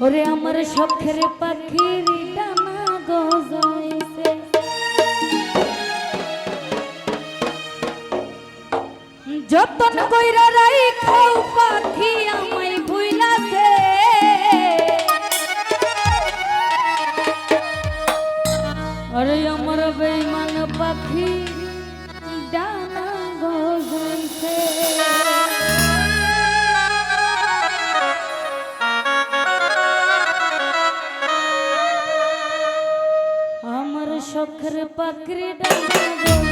ওরে আমার শখের পাখির ডানা গজাইছে। যতন কইরা রাইখাও পাখি আমায় ভুইলাছে। আরে আমার বেইমান পাখি ডানা গজাইছে। শখের পাখরি ডানা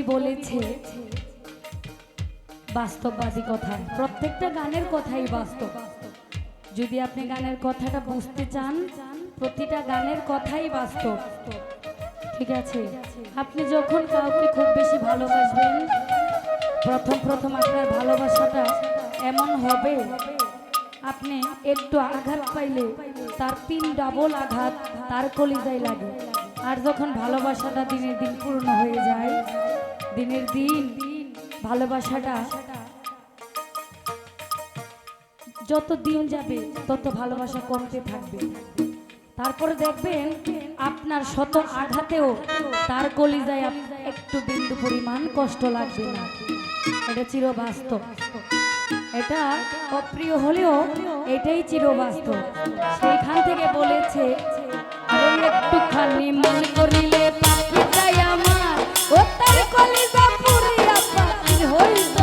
কবি বলেছে, বাস্তববাদী কথা। প্রত্যেকটা গানের কথাই বাস্তব। যদি আপনি গানের কথাটা বুঝতে চান, প্রতিটা গানের কথাই বাস্তব। ঠিক আছে? আপনি যখন কাউকে খুব বেশি ভালোবাসবেন, প্রথম প্রথম আপনার ভালোবাসাটা এমন হবে, আপনি একটু আঘাত পাইলে তার তিন ডাবল আঘাত তার কলিজায় লাগে। আর যখন ভালোবাসাটা দিনের দিন পূর্ণ হয়ে যায় দিনের দিন ভালোবাসাটা যত দিন যাবে, তত ভালোবাসা কমতে থাকবে। তারপরে দেখবেন আপনার শত আঘাতেও তার কলিজায় একটু বিন্দু পরিমাণ কষ্ট লাগবে না। এটা চিরবাস্তব। এটা অপ্রিয় হলেও এটাই চিরবাস্তব। সেইখান থেকে বলেছে একটুখানি মন করিলে ও তার কলিজা পুরিয়া পাখির হইল।